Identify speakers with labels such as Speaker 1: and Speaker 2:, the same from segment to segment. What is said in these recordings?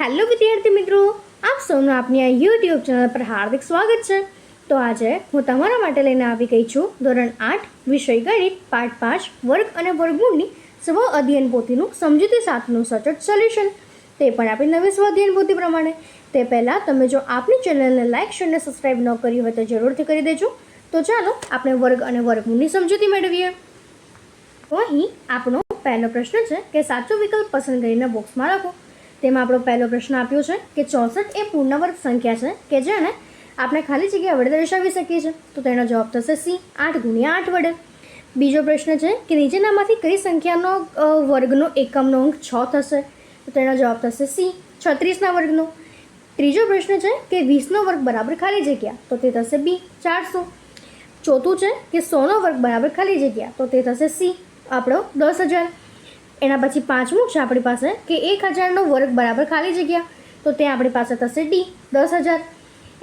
Speaker 1: Hello વિદ્યાર્થી મિત્રો, આપ સૌનું આપની આ યુટ્યુબ ચેનલ પર હાર્દિક સ્વાગત છે. તો આજે હું તમારા માટે લઈને આવી ગઈ છું ધોરણ આઠ, વિષય ગણિત, પાઠ પાંચ, વર્ગ અને વર્ગમૂળની સ્વ અધ્યયન પોથીનું સમજૂતી સાથનું સચોટ સોલ્યુશન. તે પણ આપણી નવી સ્વ અધ્યયન પોથી પ્રમાણે. તે પહેલાં તમે જો આપણી ચેનલને લાઇક, શેર અને સબસ્ક્રાઈબ ન કરી હોય તો જરૂરથી કરી દેજો. તો ચાલો આપણે વર્ગ અને વર્ગમૂળની સમજૂતી મેળવીએ. અહીં આપણો પહેલો પ્રશ્ન છે કે સાચો વિકલ્પ પસંદ કરીને બોક્સમાં લખો. તેમાં આપણો પહેલો પ્રશ્ન આપ્યો છે કે ચોસઠ એ પૂર્ણવર્ગ સંખ્યા છે કે જેને આપણે ખાલી જગ્યા વડે દર્શાવી શકીએ છીએ. તો તેનો જવાબ થશે સી, આઠ ગુણ્યા આઠ વડે. બીજો પ્રશ્ન છે કે નીચેનામાંથી કઈ સંખ્યાનો વર્ગનો એકમનો અંક છ થશે? તો તેનો જવાબ થશે સી, છત્રીસના વર્ગનો. ત્રીજો પ્રશ્ન છે કે વીસનો વર્ગ બરાબર ખાલી જગ્યા, તો તે થશે બી, ચારસો. ચોથું છે કે સોનો વર્ગ બરાબર ખાલી જગ્યા, તો તે થશે સી, આપણો દસ હજાર. એના પછી પાંચમું છે આપણી પાસે, કે એક હજારનો વર્ગ બરાબર ખાલી જગ્યા. તો તે આપણી પાસે થશે ડી, દસ હજાર.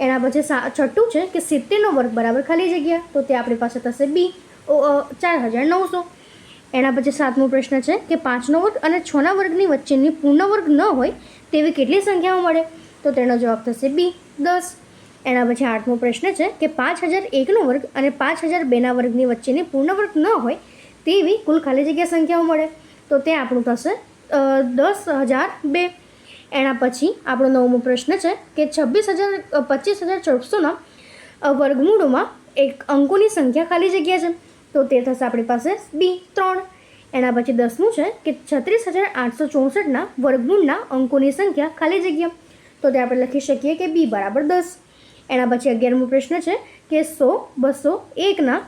Speaker 1: એના પછી સા, છઠ્ઠું છે કે સિત્તેરનો વર્ગ બરાબર ખાલી જગ્યા, તો તે આપણી પાસે થશે બી ચાર હજાર નવસો. એના પછી સાતમો પ્રશ્ન છે કે પાંચનો વર્ગ અને છના વર્ગની વચ્ચેની પૂર્ણ વર્ગ ન હોય, તેવી કેટલી સંખ્યાઓ મળે? તો તેનો જવાબ થશે બી, દસ. એના પછી આઠમો પ્રશ્ન છે કે પાંચ હજાર એકનો વર્ગ અને પાંચ હજાર બેના વર્ગની વચ્ચેની પૂર્ણ વર્ગ ન હોય, તેવી કુલ ખાલી જગ્યા સંખ્યાઓ મળે. તો તે આપણું થશે દસ હજાર બે. એના પછી આપણો નવમો પ્રશ્ન છે કે છવ્વીસ હજાર પચીસ હજાર ચોરસોના વર્ગમૂળોમાં એક અંકોની સંખ્યા ખાલી જગ્યા છે. તો તે થશે આપણી પાસે બી ત્રણ. એના પછી દસમું છે કે છત્રીસ હજાર આઠસો ચોસઠના વર્ગમૂળના અંકોની સંખ્યા ખાલી જગ્યા. તો તે આપણે લખી શકીએ કે બી બરાબર દસ. એના પછી અગિયારમો પ્રશ્ન છે કે સો, બસો એકના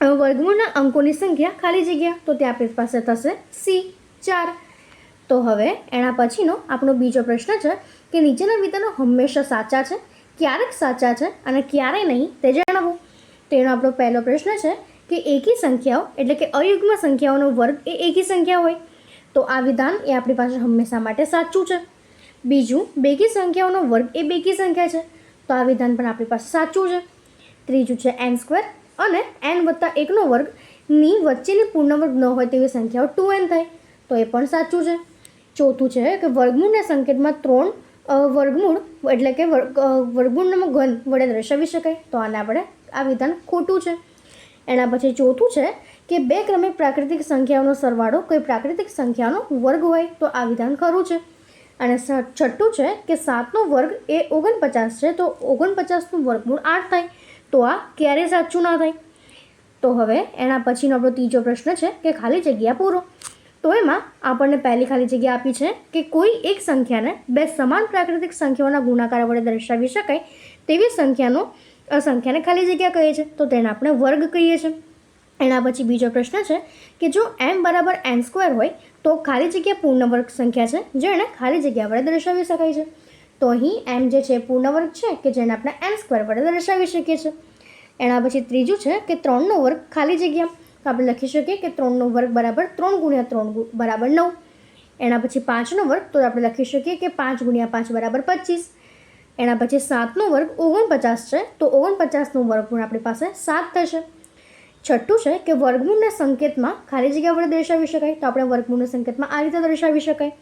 Speaker 1: વર્ગમૂળના અંકોની સંખ્યા ખાલી જગ્યા, તો તે આપણી પાસે થશે સી ચાર. તો હવે એના પછીનો આપણો બીજો પ્રશ્ન છે કે નીચેના વિધાનો હંમેશા સાચા છે, ક્યારેક સાચા છે અને ક્યારેય નહીં તે જણાવો. તેનો આપણો પહેલો પ્રશ્ન છે કે એકી સંખ્યાઓ એટલે કે અયુગ્મ સંખ્યાઓનો વર્ગ એ એકી સંખ્યા હોય. તો આ વિધાન એ આપણી પાસે હંમેશા માટે સાચું છે. બીજું, બેકી સંખ્યાઓનો વર્ગ એ બેકી સંખ્યા છે, તો આ વિધાન પણ આપણી પાસે સાચું છે. ત્રીજું છે એન સ્ક્વેર અને એન વત્તા એકનો વર્ગની વચ્ચેની પૂર્ણ વર્ગ ન હોય તેવી સંખ્યાઓ ટુ એન થાય. તો એ પણ સાચું છે. ચોથું છે કે વર્ગમૂળના સંકેતમાં ત્રણ વર્ગમૂળ એટલે કે વર્ગમૂળનો ઘન વડે દર્શાવી શકાય. તો આને આપણે આ વિધાન ખોટું છે. એના પછી ચોથું છે કે બે ક્રમિક પ્રાકૃતિક સંખ્યાઓનો સરવાળો કોઈ પ્રાકૃતિક સંખ્યાનો વર્ગ હોય. તો આ વિધાન ખરું છે. અને છઠ્ઠું છે કે સાતનો વર્ગ એ ઓગણપચાસ છે. તો ઓગણપચાસનું વર્ગમૂળ આઠ થાય. તો આ ક્યારેય સાચું ના થાય? તો હવે એના પછીનો આપણો ત્રીજો પ્રશ્ન છે કે ખાલી જગ્યા પૂરો. તો એમાં આપણને પહેલી ખાલી જગ્યા આપી છે કે કોઈ એક સંખ્યાને બે સમાન પ્રાકૃતિક સંખ્યાઓના ગુણાકાર વડે દર્શાવી શકાય તેવી સંખ્યાનો સંખ્યાને ખાલી જગ્યા કહીએ છીએ તો તેને આપણે વર્ગ કહીએ છીએ એના પછી બીજો પ્રશ્ન છે કે જો એમ બરાબર એન સ્ક્વેર હોય તો ખાલી જગ્યા પૂર્ણ વર્ગ સંખ્યા છે જેને ખાલી જગ્યા વડે દર્શાવી શકાય છે. તો અહીં એમ જે છે પૂર્ણ વર્ગ છે કે જેને આપણે એમ સ્ક્વેર વડે દર્શાવી શકીએ છીએ. એના પછી ત્રીજું છે કે ત્રણનો વર્ગ ખાલી જગ્યા. તો આપણે લખી શકીએ કે ત્રણનો વર્ગ બરાબર ત્રણ ગુણ્યા ત્રણ બરાબર નવ. એના પછી પાંચનો વર્ગ, તો આપણે લખી શકીએ કે પાંચ ગુણ્યા પાંચ બરાબર પચીસ. એના પછી સાતનો વર્ગ ઓગણપચાસ છે, તો ઓગણપચાસનો વર્ગમૂળ આપણી પાસે સાત થશે. છઠ્ઠું છે કે વર્ગમૂળના સંકેતમાં ખાલી જગ્યા વડે દર્શાવી શકાય. તો આપણે વર્ગમૂળના સંકેતમાં આ રીતે દર્શાવી શકાય.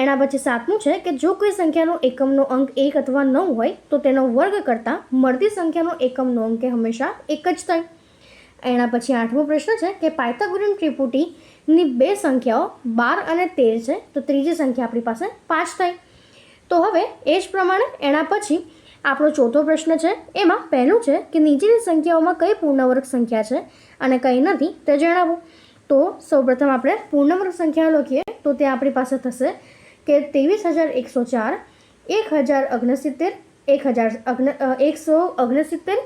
Speaker 1: એના પછી સાતમું છે કે જો કોઈ સંખ્યાનો એકમનો અંક એક અથવા નવ હોય, તો તેનો વર્ગ કરતાં મળતી સંખ્યાનો એકમનો અંક હંમેશા એક જ થાય. એના પછી આઠમો પ્રશ્ન છે કે પાયથાગોરિયન ત્રિપુટીની બે સંખ્યાઓ બાર અને તેર છે, તો ત્રીજી સંખ્યા આપણી પાસે પાંચ થાય. તો હવે એ જ પ્રમાણે એના પછી આપણો ચોથો પ્રશ્ન છે, એમાં પહેલું છે કે નીચેની સંખ્યાઓમાં કઈ પૂર્ણવર્ગ સંખ્યા છે અને કઈ નથી તે જણાવો. તો સૌપ્રથમ આપણે પૂર્ણવર્ગ સંખ્યા લખીએ, તો તે આપણી પાસે થશે કે ત્રેવીસ હજાર એકસો ચાર, એક હજાર ઓગણસિત્તેર, એક હજાર અગ્ન એકસો ઓગણસિત્તેર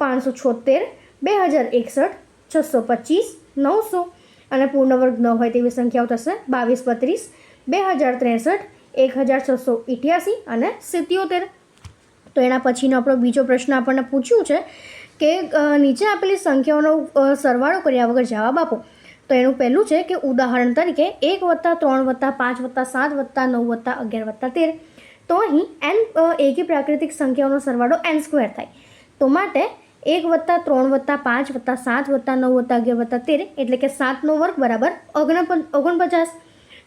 Speaker 1: પાંચસો છોતેર બે હજાર એકસઠ, છસો પચીસ, નવસો. અને પૂર્ણવર્ગ ન હોય તેવી સંખ્યાઓ થશે. બાવીસ બત્રીસ, બે હજાર ત્રેસઠ, એક હજાર છસો ઇઠ્યાસી અને સિત્યોતેર. તો એના પછીનો આપણો બીજો પ્રશ્ન આપણને પૂછ્યું છે કે નીચે આપેલી સંખ્યાઓનો સરવાળો કર્યા વગર જવાબ આપો. તો એનું પહેલું છે કે ઉદાહરણ તરીકે એક વત્તા ત્રણ વત્તા પાંચ વત્તા સાત વત્તા નવ વત્તા અગિયાર વત્તા તેર. તો અહીં એન એકી પ્રાકૃતિક સંખ્યાઓનો સરવાળો એન સ્ક્વેર થાય. તો માટે એક વત્તા ત્રણ વત્તા પાંચ વત્તા સાત વત્તા નવ વત્તા અગિયાર વત્તા તેર એટલે કે સાતનો વર્ગ બરાબર ઓગણપ, ઓગણપચાસ.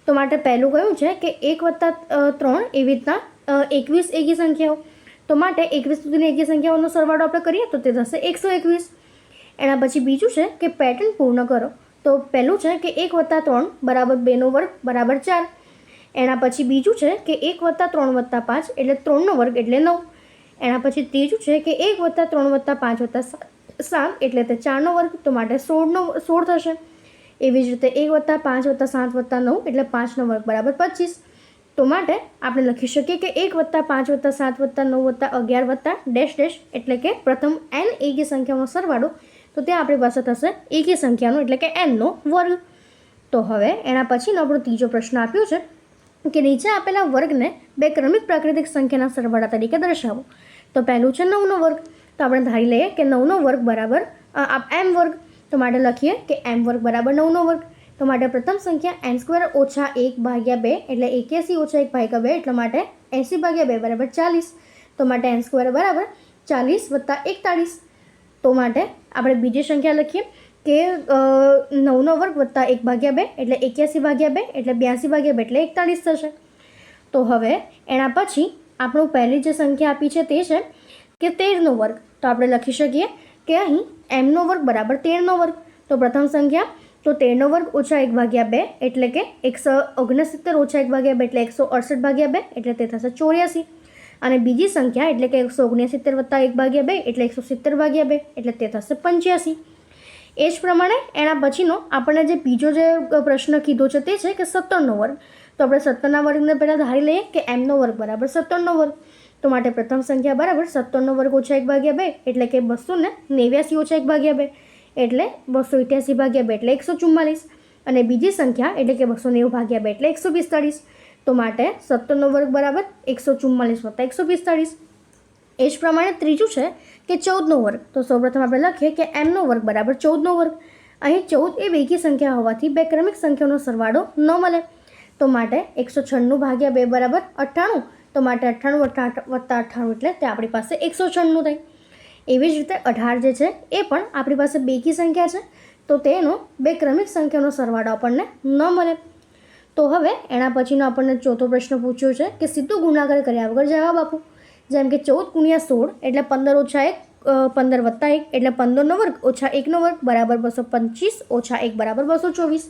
Speaker 1: તો માટે પહેલું કયું છે કે એક વત્તા ત્રણ એવી રીતના એકવીસ એકી સંખ્યાઓ. તો માટે એકવીસ સુધીની એકી સંખ્યાઓનો સરવાળો આપણે કરીએ તો તે થશે એકસો એકવીસ. એના પછી બીજું છે કે પેટર્ન પૂર્ણ કરો. તો પહેલું છે કે એક વત્તા ત્રણ બરાબર બેનો વર્ગ બરાબર ચાર. એના પછી બીજું છે કે એક વત્તા ત્રણ વત્તા પાંચ એટલે ત્રણનો વર્ગ એટલે નવ. એના પછી ત્રીજું છે કે એક વત્તા ત્રણ વત્તા પાંચ વત્તા સાત. એટલે તે ચારનો વર્ગ, તો માટે સોળનો સોળ થશે. એવી જ રીતે એક વત્તા પાંચ વત્તા સાત વત્તા નવ એટલે પાંચનો વર્ગ બરાબર પચીસ. તો માટે આપણે લખી શકીએ કે એક વત્તા પાંચ વત્તા સાત વત્તા નવ વત્તા અગિયાર વત્તા ડેશ ડેશ એટલે કે પ્રથમ એન એકી સંખ્યાનો સરવાળો તો ત્યાં આપણી પાસે થશે એકી સંખ્યાનો, એટલે કે એનનો વર્ગ. તો હવે એના પછીનો આપણો ત્રીજો પ્રશ્ન આપ્યો છે કે નીચે આપેલા વર્ગને બે ક્રમિક પ્રાકૃતિક સંખ્યાના સરવાળા તરીકે દર્શાવો. તો પહેલું છે નવનો વર્ગ. તો આપણે ધારી લઈએ કે નવનો વર્ગ બરાબર એમ વર્ગ. તો માટે લખીએ કે એમ વર્ગ બરાબર નવનો વર્ગ. તો માટે પ્રથમ સંખ્યા એન સ્ક્વેર ઓછા એક ભાગ્યા બે, એટલે એક્યાસી ઓછા એક ભાગ્યા બે, એટલા માટે એંસી ભાગ્યા બે બરાબર ચાલીસ. તો માટે એન સ્ક્વેર બરાબર ચાલીસ વત્તા એકતાળીસ. તો માટે આપણે બીજી સંખ્યા લખીએ કે નવનો વર્ગ વત્તા એક ભાગ્યા બે એટલે એક્યાસી ભાગ્યા બે એટલે બ્યાસી ભાગ્યા બે એટલે એકતાળીસ થશે. તો હવે એના પછી આપણું પહેલી જે સંખ્યા આપી છે તે છે કે તેરનો વર્ગ. તો આપણે લખી શકીએ કે અહીં એમનો વર્ગ બરાબર તેરનો વર્ગ. તો પ્રથમ સંખ્યા, તો તેરનો વર્ગ ઓછા એક ભાગ્યા બે એટલે કે એકસો ઓગણસિત્તેર ઓછા એક ભાગ્યા બે એટલે એકસો અડસઠ ભાગ્યા બે એટલે તે થશે ચોર્યાસી. અને બીજી સંખ્યા એટલે કે એકસો ઓગણસિત્તેર વત્તા એક ભાગ્યા બે એટલે એકસો સિત્તેર ભાગ્યા બે એટલે તે થશે પંચ્યાસી. એ જ પ્રમાણે એના પછીનો આપણને જે બીજો જે પ્રશ્ન કીધો છે તે છે કે સત્તરનો વર્ગ. તો આપણે સત્તરના વર્ગને પહેલાં ધારી લઈએ કે એમનો વર્ગ બરાબર સત્તરનો વર્ગ. તો માટે પ્રથમ સંખ્યા બરાબર સત્તરનો વર્ગ ઓછા એક ભાગ્યા બે એટલે કે બસો ને નેવ્યાસી ઓછા એક ભાગ્યા બે એટલે બસો અઠ્યાસી ભાગ્યા બે એટલે એકસો ચુમ્માલીસ. અને બીજી સંખ્યા એટલે કે બસો નેવું ભાગ્યા બે એટલે એકસો પિસ્તાળીસ. તો માટે સત્તરનો વર્ગ બરાબર એકસો ચુમ્માલીસ વત્તા એકસો પિસ્તાળીસ. એ જ પ્રમાણે ત્રીજું છે કે ચૌદનો વર્ગ. તો સૌપ્રથમ આપણે લખીએ કે એમનો વર્ગ બરાબર ચૌદનો વર્ગ. અહીં ચૌદ એ બેકી સંખ્યા હોવાથી બે ક્રમિક સંખ્યાનો સરવાળો ન મળે. તો માટે એકસો છન્નું ભાગ્યા બે બરાબર અઠ્ઠાણું. તો માટે અઠ્ઠાણું વત્તા અઠ્ઠાણું એટલે તે આપણી પાસે એકસો છન્નું થાય. એવી જ રીતે અઢાર જે છે એ પણ આપણી પાસે બેકી સંખ્યા છે. તો તેનો બે ક્રમિક સંખ્યાનો સરવાળો આપણને ન મળે. તો હવે એના પછીનો આપણને ચોથો પ્રશ્ન પૂછ્યો છે કે સીધું ગુણાકાર કર્યા વગર જવાબ આપો. જેમ કે ચૌદ ગુણ્યા સોળ એટલે પંદર ઓછા એક પંદર વત્તા એક એટલે પંદરનો વર્ગ ઓછા એકનો વર્ગ બરાબર બસો પચીસ ઓછા એક બરાબર બસો ચોવીસ.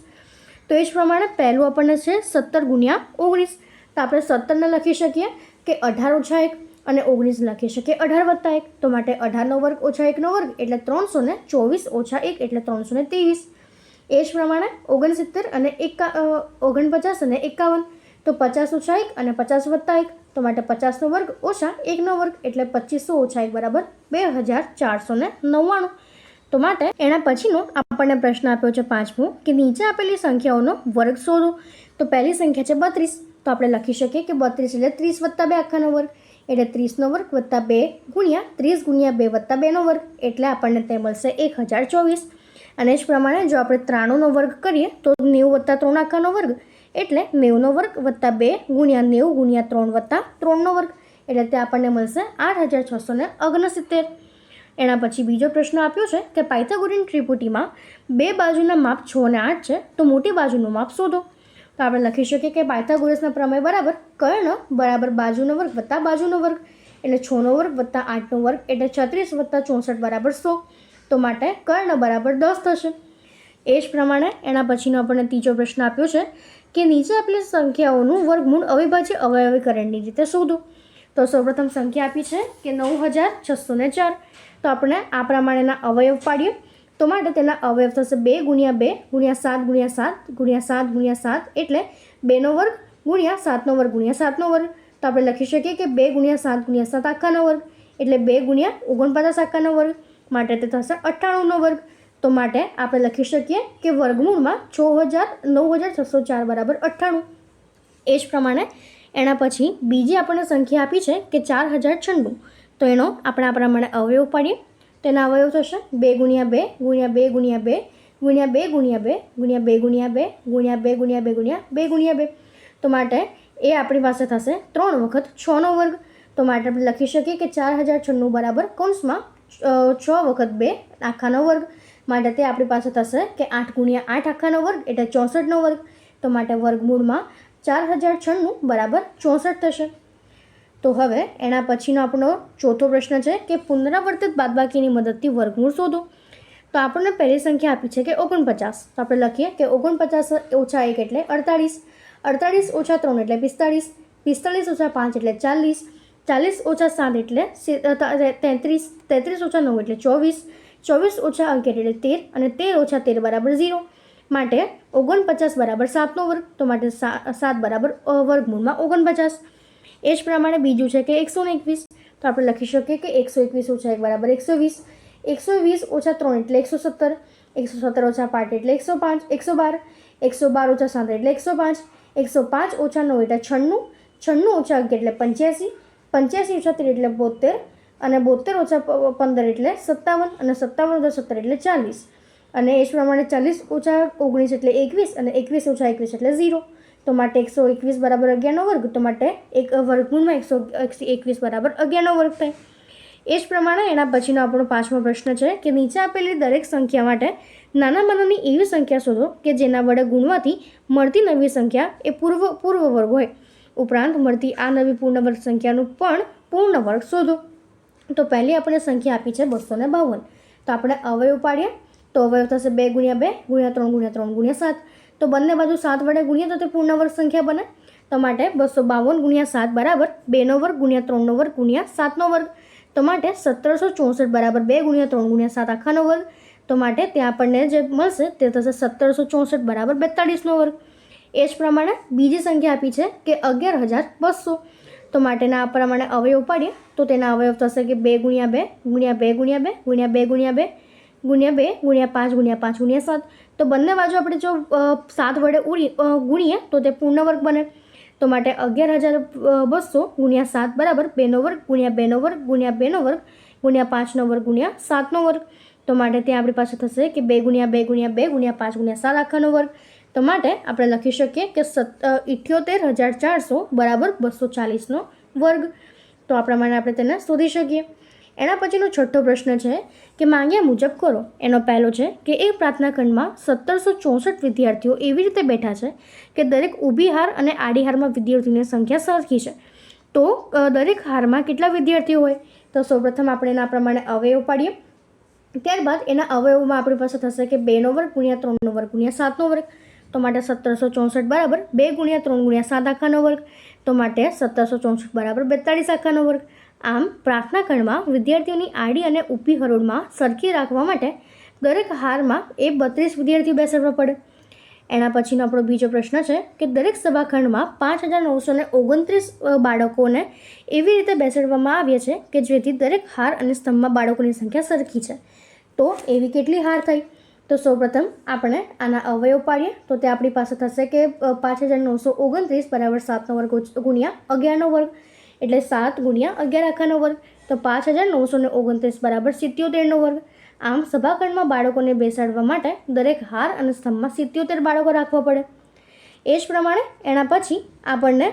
Speaker 1: તો એ જ પ્રમાણે પહેલું આપણને છે સત્તર ગુણ્યા ઓગણીસ. તો આપણે સત્તરને લખી શકીએ કે અઢાર ઓછા એક અને ઓગણીસ લખી શકીએ અઢાર વત્તા એક. તો માટે અઢારનો વર્ગ ઓછા એકનો વર્ગ એટલે ત્રણસો ચોવીસ ઓછા એક એટલે ત્રણસો ત્રેવીસ. એ જ પ્રમાણે ઓગણસિત્તેર અને એકા ઓગણપચાસ અને એકાવન. તો પચાસ ઓછા એક અને પચાસ વત્તા એક. તો માટે પચાસનો વર્ગ ઓછા એકનો વર્ગ એટલે પચીસો ઓછા એક બરાબર બે હજાર ચારસો ને નવ્વાણું. તો માટે એના પછીનો આપણને પ્રશ્ન આપ્યો છે પાંચમો કે નીચે આપેલી સંખ્યાઓનો વર્ગ શોધો. તો પહેલી સંખ્યા છે બત્રીસ. તો આપણે લખી શકીએ કે બત્રીસ એટલે ત્રીસ વત્તા બે આખાનો વર્ગ. એટલે ત્રીસનો વર્ગ વત્તા બે ગુણ્યા ત્રીસ ગુણ્યા બે વત્તા બેનો વર્ગ. એટલે આપણને તે મળશે એક હજાર ચોવીસ. અને જ પ્રમાણે જો આપણે ત્રાણુંનો વર્ગ કરીએ તો નેવું વત્તા ત્રણ આખાનો વર્ગ, એટલે નેવુંનો વર્ગ વત્તા બે ગુણ્યા નેવું ગુણ્યા ત્રણ વત્તા ત્રણનો વર્ગ, એટલે તે આપણને મળશે આઠ હજાર છસો ને ઓગણસિત્તેર એના પછી બીજો પ્રશ્ન આપ્યો છે કે પાયથાગોરિયન ત્રિપુટીમાં બે બાજુના માપ છ અને આઠ છે, તો મોટી બાજુનું માપ શોધો. તો આપણે લખી શકીએ કે પાયથાગોરસના પ્રમેય બરાબર કર્ણ બરાબર બાજુનો વર્ગ વત્તા બાજુનો વર્ગ, એટલે છનો વર્ગ વત્તા આઠનો વર્ગ, એટલે છત્રીસ વત્તા ચોસઠ બરાબર સો. તો માટે કર્ણ બરાબર દસ થશે. એ જ પ્રમાણે એના પછીનો આપણને ત્રીજો પ્રશ્ન આપ્યો છે કે નીચે આપેલી સંખ્યાઓનું વર્ગમૂળ અવિભાજ્ય અવયવીકરણની રીતે શોધો. તો સૌપ્રથમ સંખ્યા આપી છે કે નવ હજાર છસો ને ચાર. તો આપણે આ પ્રમાણેના અવયવ પાડીએ. તો માટે તેના અવયવ થશે બે ગુણ્યા બે ગુણ્યા સાત ગુણ્યા સાત ગુણ્યા સાત ગુણ્યા સાત એટલે બેનો વર્ગ ગુણ્યા સાતનો વર્ગ ગુણ્યા સાતનો વર્ગ. તો આપણે લખી શકીએ કે બે ગુણ્યા સાત ગુણ્યા સાત આખાનો વર્ગ એટલે બે ગુણ્યા ઓગણપચાસ આખાનો વર્ગ. માટે તે થશે અઠ્ઠાણુંનો વર્ગ તો માટે આપણે લખી શકીએ કે વર્ગમૂળમાં છ હજાર નવ હજાર છસો ચાર બરાબર અઠ્ઠાણું એ જ પ્રમાણે એના પછી બીજી આપણને સંખ્યા આપી છે કે ચાર હજાર છન્નું તો એનો આપણે આ પ્રમાણે અવયવ પાડીએ તેના અવયવ થશે બે ગુણ્યા બે ગુણ્યા બે ગુણ્યા બે ગુણ્યા બે ગુણ્યા બે ગુણ્યા બે ગુણ્યા બે ગુણ્યા બે ગુણ્યા બે ગુણ્યા બે ગુણ્યા બે તો માટે એ આપણી પાસે થશે ત્રણ વખત છનો વર્ગ તો માટે આપણે લખી શકીએ કે ચાર હજાર છન્નું બરાબર કૌંસમાં છ વખત બે આખાનો વર્ગ માટે તે આપણી પાસે થશે કે આઠ ગુણ્યા આઠ આખાનો વર્ગ એટલે ચોસઠનો વર્ગ. તો માટે વર્ગમૂળમાં ચાર હજાર છન્નું બરાબર ચોસઠ થશે. તો હવે એના પછીનો આપણો ચોથો પ્રશ્ન છે કે પુનરાવર્તિત બાદબાકીની મદદથી વર્ગમૂળ શોધો. તો આપણને પહેલી સંખ્યા આપી છે કે ઓગણપચાસ. તો આપણે લખીએ કે ઓગણપચાસ ઓછા એક એટલે અડતાળીસ. અડતાળીસ ઓછા ત્રણ એટલે પિસ્તાળીસ. પિસ્તાળીસ ઓછા પાંચ એટલે ચાલીસ. ચાલીસ ઓછા સાત એટલે તેત્રીસ તેત્રીસ ઓછા નવ એટલે ચોવીસ ચોવીસ ઓછા અગિયાર એટલે તેર અને તેર ઓછા તેર બરાબર ઝીરો. માટે ઓગણપચાસ બરાબર સાતનો વર્ગ, તો માટે સાત બરાબર વર્ગમૂળમાં ઓગણપચાસ. એ જ પ્રમાણે બીજું છે કે એકસો ને એકવીસ, તો આપણે લખી શકીએ કે એકસો એકવીસ ઓછા એક બરાબર એકસો વીસ. એકસો વીસ ઓછા ત્રણ એટલે એકસો સત્તર એકસો સત્તર ઓછા પાંચ એટલે એકસો પાંચ, એકસો બાર એકસો બાર ઓછા સાત એટલે એકસો પાંચ એકસો પાંચ ઓછા નવ એટલે છન્નું છન્નું ઓછા અગિયાર એટલે પંચ્યાસી પંચ્યાસી ઓછા તેર એટલે બોતેર અને બોતેર ઓછા પંદર એટલે સત્તાવન અને સત્તાવન ઓછા સત્તર એટલે ચાલીસ. અને એ જ પ્રમાણે ચાલીસ ઓછા ઓગણીસ એટલે એકવીસ અને એકવીસ ઓછા એકવીસ એટલે ઝીરો. તો માટે એકસો એકવીસ બરાબર અગિયારનો વર્ગ, તો માટે એક વર્ગમૂળમાં એકસો એકવીસ બરાબર અગિયારનો વર્ગ થાય. એ જ પ્રમાણે એના પછીનો આપણો પાંચમો પ્રશ્ન છે કે નીચે આપેલી દરેક સંખ્યા માટે નાનામાંનાની એવી સંખ્યા શોધો કે જેના વડે ગુણવાથી મળતી નવી સંખ્યા એ પૂર્વ પૂર્વ વર્ગ હોય. ઉપરાંત મળતી આ નવી પૂર્ણ વર્ગ સંખ્યાનું પણ પૂર્ણ વર્ગ શોધો. તો પહેલી આપણે સંખ્યા આપી છે બસો ને બાવન. તો આપણે અવયવ પાડીએ તો અવયવ થશે બે ગુણ્યા બે, ગુણ્યા ત્રણ ગુણ્યા ત્રણ, ગુણ્યા સાત. તો બંને બાજુ સાત વડે ગુણ્યા તો તે પૂર્ણ વર્ગ સંખ્યા બને. તો માટે બસો બાવન ગુણ્યા સાત બરાબર બેનો વર્ગ ગુણ્યા ત્રણનો વર્ગ ગુણ્યા સાતનો વર્ગ. તો માટે સત્તરસો ચોસઠ બરાબર બે ગુણ્યા ત્રણ ગુણ્યા સાત આખાનો વર્ગ. તો માટે ત્યાં આપણને જે મળશે તે થશે સત્તરસો ચોસઠ બરાબર બેતાળીસનો વર્ગ. એ જ પ્રમાણે બીજી સંખ્યા આપી છે કે અગિયાર હજાર બસો. તો માટેના આ પ્રમાણે અવયવ પાડીએ તો તેના અવયવ થશે કે બે ગુણ્યા બે ગુણ્યા બે ગુણ્યા બે ગુણ્યા બે ગુણ્યા બે ગુણ્યા બે, ગુણ્યા પાંચ ગુણ્યા પાંચ, ગુણ્યા સાત. તો બંને બાજુ આપણે જો સાત વડે ઉડી ગુણીએ, તો તે પૂર્ણ વર્ગ બને. તો માટે અગિયાર હજાર બસો, ગુણ્યા સાત બરાબર બેનો વર્ગ, ગુણ્યા બેનો વર્ગ, ગુણ્યા બેનો વર્ગ, ગુણ્યા પાંચનો વર્ગ, ગુણ્યા સાતનો વર્ગ. તો માટે ત્યાં આપણી પાસે થશે કે બે ગુણ્યા બે ગુણ્યા બે, ગુણ્યા પાંચ, ગુણ્યા સાત આખાનો વર્ગ. તો માટે આપણે લખી શકીએ કે સત ઇઠ્યોતેર હજાર ચારસો બરાબર બસો ચાલીસનો વર્ગ. તો આ પ્રમાણે આપણે તેને શોધી શકીએ. એના પછીનો છઠ્ઠો પ્રશ્ન છે કે માંગ્યા મુજબ કરો. એનો પહેલો છે કે એ પ્રાર્થના ખંડમાં સત્તરસો ચોસઠ વિદ્યાર્થીઓ એવી રીતે બેઠા છે કે દરેક ઊભી હાર અને આડી હારમાં વિદ્યાર્થીઓની સંખ્યા સરખી છે. તો દરેક હારમાં કેટલા વિદ્યાર્થીઓ હોય? તો સૌપ્રથમ આપણે એના પ્રમાણે અવયવ પાડીએ. ત્યારબાદ એના અવયવમાં આપણી પાસે થશે કે બેનો વર્ગ ગુણ્યા ત્રણનો વર્ગ ગુણ્યા સાતનો વર્ગ. તો માટે સત્તરસો ચોસઠ બરાબર, બે ગુણ્યા ત્રણ ગુણ્યા સાત આખાનો વર્ગ. તો માટે સત્તરસો ચોસઠ બરાબર બેતાળીસ આખાનો વર્ગ. આમ પ્રાર્થના ખંડમાં વિદ્યાર્થીઓની આડી અને ઊભી હરોળમાં સરખી રાખવા માટે દરેક હારમાં એ બત્રીસ વિદ્યાર્થીઓ બેસાડવા પડે. એના પછીનો આપણો બીજો પ્રશ્ન છે કે દરેક સભાખંડમાં પાંચ હજાર નવસો ને ઓગણત્રીસ બાળકોને એવી રીતે બેસાડવામાં આવ્યા છે કે જેથી દરેક હાર અને સ્તંભમાં બાળકોની સંખ્યા સરખી છે. તો એવી કેટલી હાર થઈ? તો સૌપ્રથમ આપણે આના અવયવ પાડીએ. તો તે આપણી પાસે થશે કે પાંચ હજાર નવસો ઓગણત્રીસ બરાબર સાતનો વર્ગ ગુણ્યા અગિયારનો વર્ગ. એટલે સાત ગુણ્યા અગિયાર આખાનો વર્ગ. તો પાંચ હજાર નવસો ને ઓગણત્રીસ બરાબર સિત્યોતેરનો વર્ગ. આમ સભાખંડમાં બાળકોને બેસાડવા માટે દરેક હાર અને સ્તંભમાં સિત્યોતેર બાળકો રાખવા પડે. એ જ પ્રમાણે એના પછી આપણને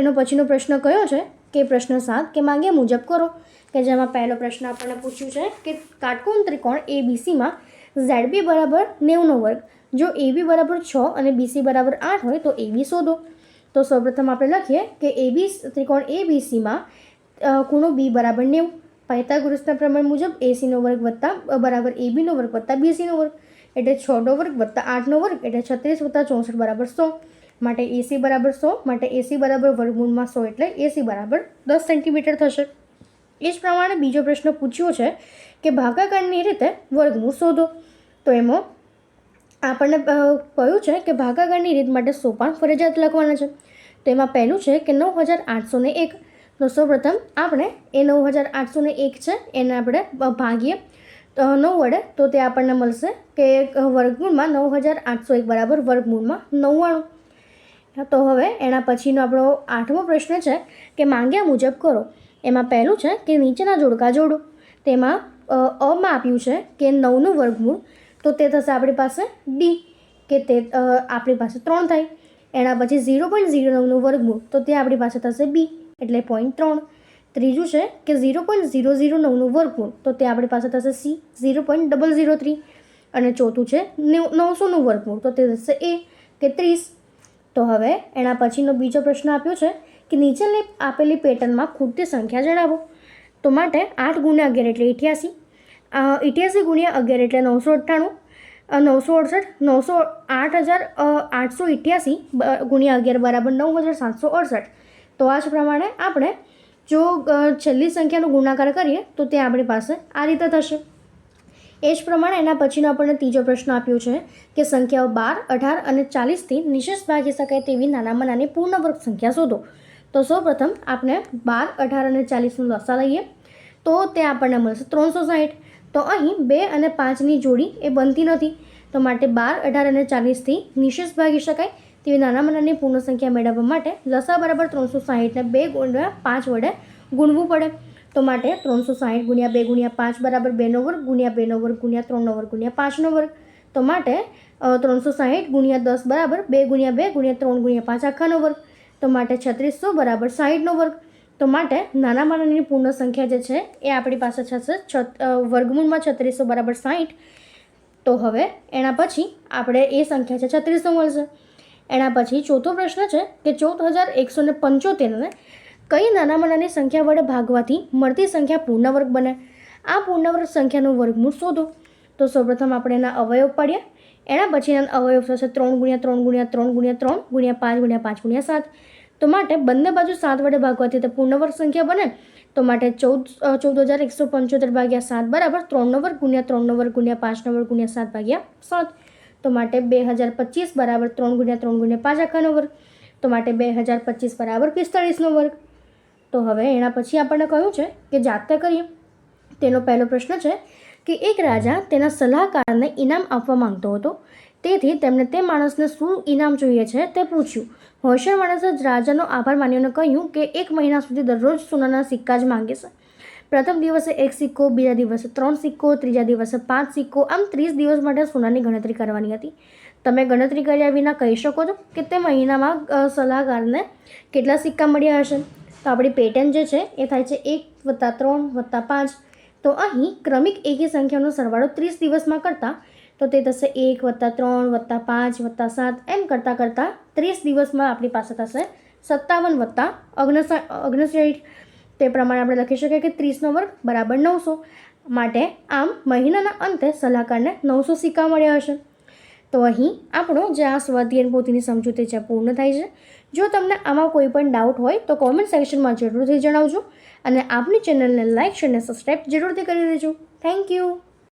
Speaker 1: એનો પછીનો પ્રશ્ન કયો છે કે પ્રશ્ન સાત કે માંગ્યા મુજબ કરો. કે જેમાં પહેલો પ્રશ્ન આપણને પૂછ્યું છે કે કાટકોણ ત્રિકોણ એ બીસીમાં ઝેડ બી બરાબર નેવનો વર્ગ. જો એ બી બરાબર છ અને બીસી બરાબર આઠ હોય તો એ બી શોધો. તો સૌપ્રથમ આપણે લખીએ કે એ બી ત્રિકોણ એ બીસીમાં ખૂણો બી બરાબર નેવું. પાયથાગોરસના પ્રમાણ મુજબ એસીનો વર્ગ વત્તા બરાબર એ બીનો વર્ગ વત્તા બીસીનો વર્ગ. એટલે છનો વર્ગ વત્તા આઠનો વર્ગ, એટલે છત્રીસ વત્તા ચોસઠ બરાબર સો. માટે એસી બરાબર સો, માટે એસી બરાબર વર્ગમૂળમાં સો એટલે એસી બરાબર દસ સેન્ટીમીટર થશે. એ જ પ્રમાણે બીજો પ્રશ્ન પૂછ્યો છે કે ભાગાકારની રીતે વર્ગમૂળ શોધો. તો એમાં આપણને કહ્યું છે કે ભાગાકારની રીત માટે સોપાન ફરજિયાત લખવાના છે. તો એમાં પહેલું છે કે નવ હજાર આઠસો ને એક. તો સૌપ્રથમ આપણે એ નવ હજાર આઠસો ને એક છે, એને આપણે ભાગીએ. તો નવ વડે, તો તે આપણને મળશે કે વર્ગમૂળમાં નવ હજાર આઠસો એક બરાબર વર્ગમૂળમાં નવ્વાણું. તો હવે એના પછીનો આપણો આઠમો પ્રશ્ન છે કે માંગ્યા મુજબ કરો. એમાં પહેલું છે કે નીચેના જોડકા જોડો. તેમાં અમાં આપ્યું છે કે નવનું વર્ગમૂળ. તો તે થશે આપણી પાસે ડી કે તે આપણી પાસે ત્રણ થાય. એના પછી ઝીરો પોઈન્ટ ઝીરો નવનું વર્ગમૂળ. તો તે આપણી પાસે થશે બી એટલે પોઈન્ટ ત્રણ. ત્રીજું છે કે ઝીરો પોઈન્ટ ઝીરો ઝીરો નવનું વર્ગમૂળ. તો તે આપણી પાસે થશે C zero point double zero three. અને ચોથું છે નવસોનું વર્ગમૂળ. તો તે થશે એ કે ત્રીસ. તો હવે એના પછીનો બીજો પ્રશ્ન આપ્યો છે કે નીચેની આપેલી પેટર્નમાં ખૂટતી સંખ્યા જણાવો. તો માટે આઠ ગુણ્યા અગિયાર એટલે ઇઠ્યાસી. ઇઠ્યાસી ગુણ્યા અગિયાર એટલે નવસો અઠ્ઠાણું. નવસો અડસઠ, નવસો આઠ હજાર આઠસો ઇઠ્યાસી ગુણ્યા અગિયાર બરાબર નવ હજાર સાતસો અડસઠ. તો આ જ પ્રમાણે આપણે જો છેલ્લી સંખ્યાનો ગુણાકાર કરીએ, તો તે આપણી પાસે આ રીતે થશે. એ જ પ્રમાણે એના પછીનો આપણને ત્રીજો પ્રશ્ન આપ્યો છે કે સંખ્યાઓ બાર, અઢાર અને ચાલીસથી નિશેષ ભાગી શકાય તેવી નાનામાં નાની પૂર્ણ વર્ગ સંખ્યા શોધો. તો સૌપ્રથમ આપણે બાર, અઢાર અને ચાલીસનું લસા લઈએ. તો તે આપણને મળશે ત્રણસો સાઠ તો અહીં બે અને પાંચની જોડી એ બનતી નથી. તો માટે બાર, અઢાર અને ચાલીસથી નિશેષ ભાગી શકાય તેવી નાનામાં નાની પૂર્ણ સંખ્યા મેળવવા માટે લસા બરાબર ત્રણસો સાહીઠને બે ગુણ્યા પાંચ વડે ગુણવું પડે. તો માટે ત્રણસો સાહીઠ ગુણ્યા બે ગુણ્યા પાંચ બરાબર બેનો વર્ગ ગુણ્યા બેનો વર્ગ ગુણ્યા ત્રણનો વર્ગ ગુણ્યા પાંચનો વર્ગ. તો માટે ત્રણસો સાહીઠ ગુણ્યા દસ બરાબર બે ગુણ્યા બે ગુણ્યા ત્રણ ગુણ્યા પાંચ આખાનો વર્ગ. તો માટે છત્રીસો બરાબર સાહીઠનો વર્ગ. તો માટે નાનામાં નાની પૂર્ણ સંખ્યા જે છે, એ આપણી પાસે થશે છ વર્ગમૂળમાં છત્રીસો બરાબર સાહીઠ. તો હવે એના પછી આપણે એ સંખ્યા છે છત્રીસો મળશે. એના પછી ચોથો પ્રશ્ન છે કે ચૌદ હજાર એકસો ને પંચોતેરને કઈ નાનામાં નાની સંખ્યા વડે ભાગવાથી મળતી સંખ્યા પૂર્ણવર્ગ બને? આ પૂર્ણવર્ગ સંખ્યાનું વર્ગમૂળ શોધો. તો સૌપ્રથમ આપણે એના અવયવ પાડ્યા એના પછી એના અવયવ થશે ત્રણ ગુણ્યા ત્રણ ગુણ્યા ત્રણ ગુણ્યા ત્રણ ગુણ્યા પાંચ ગુણ્યા પાંચ ગુણ્યા સાત. તો માટે બંને બાજુ સાત વડે ભાગવાથી તે પૂર્ણવર્ગ સંખ્યા બને, તો માટે ચૌદ ચૌદ હજાર એકસો પંચોતેર ભાગ્યા સાત બરાબર ત્રણનો વર્ગ ગુણ્યા ત્રણનો વર્ગ ગુણ્યા પાંચનો વર્ગ ગુણ્યા સાત ભાગ્યા સાત. તો માટે બે હજાર પચીસ બરાબર ત્રણ ગુણ્યા ત્રણ ગુણ્યા પાંચ આખાનો વર્ગ તો માટે બે હજાર પચીસ બરાબર પિસ્તાળીસનો વર્ગ તો હવે એના પછી આપણને કહ્યું છે કે જાતે કરીએ. તેનો પહેલો પ્રશ્ન છે કે એક રાજા તેના સલાહકારને ઇનામ આપવા માંગતો હતો. તેથી તેમણે તે માણસને શું ઇનામ જોઈએ છે તે પૂછ્યું. હોશિયાર માણસે જ રાજાનો આભાર માન્યોને કહ્યું કે એક મહિના સુધી દરરોજ સોનાના સિક્કા જ માંગે છે. પ્રથમ દિવસે એક સિક્કો, બીજા દિવસે ત્રણ સિક્કો, ત્રીજા દિવસે પાંચ સિક્કો, આમ ત્રીસ દિવસ માટે સોનાની ગણતરી કરવાની હતી. તમે ગણતરી કર્યા વિના કહી શકો છો કે તે મહિનામાં સલાહકારને કેટલા સિક્કા મળ્યા હશે? તો આપણી પેટર્ન જે છે એ થાય છે એક વત્તા ત્રણ વત્તા પાંચ. તો અહીં ક્રમિક એકી સંખ્યાનો સરવાળો ત્રીસ દિવસમાં કરતાં તો તે થશે એક વત્તા ત્રણ વત્તા પાંચ વત્તા સાત એમ કરતાં કરતાં ત્રીસ દિવસમાં આપણી પાસે થશે સત્તાવન વત્તા ઓગણસા ઓગણસાઠ તે પ્રમાણે આપણે લખી શકીએ કે ત્રીસનો વર્ગ બરાબર નવસો માટે આમ મહિનાના અંતે સલાહકારને નવસો સિક્કા મળ્યા હશે. તો અહીં આપણો જે આ સ્વાધ્યાયન પોતીની સમજૂતી છે પૂર્ણ થાય છે. જો તમને આમાં કોઈ પણ ડાઉટ હોય તો કોમેન્ટ સેક્શનમાં જરૂરથી જણાવજો અને આપની ચેનલને લાઇક શેર અને સબસ્ક્રાઈબ જરૂરથી કરી દેજો. Thank you